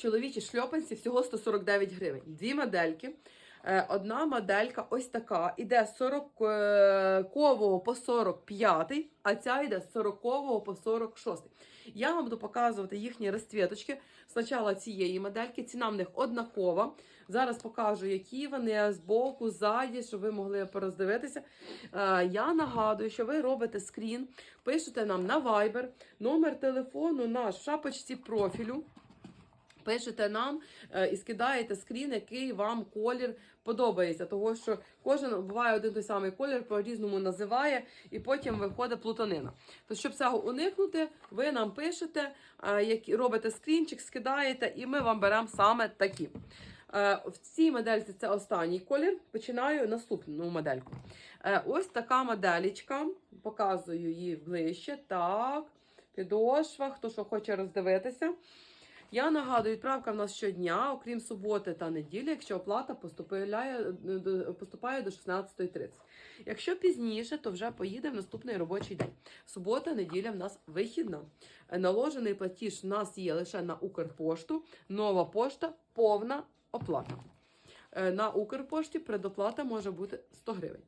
чоловічі шльопанці всього 149 гривень. Дві модельки. Е, Одна моделька ось така, іде з 40 по 45, а ця йде з 40 по 46. Я вам буду показувати їхні розцвіточки. Спочатку цієї модельки, ціна в них однакова. Зараз покажу, які вони з боку, ззаді, щоб ви могли пороздивитися. Е, Я нагадую, що ви робите скрін, пишете нам на Viber, номер телефону наш в шапочці профілю. Пишете нам е, і скидаєте скрін, який вам колір подобається. Того що кожен буває один той самий колір, по-різному називає, і потім виходить плутанина. То щоб цього уникнути, ви нам пишете, е, робите скрінчик, скидаєте, і ми вам беремо саме такі. Е, В цій модельці це останній колір. Починаю наступну модельку. Ось така моделічка. Показую її ближче. Так, підошва, хто що хоче роздивитися. Я нагадую, відправка в нас щодня, окрім суботи та неділі, якщо оплата поступає, до- поступає до 16.30. Якщо пізніше, то вже поїде в наступний робочий день. Субота, неділя в нас вихідна. Е, Наложений платіж в нас є лише на Укрпошту, нова пошта, повна оплата. Е, На Укрпошті предоплата може бути 100 гривень.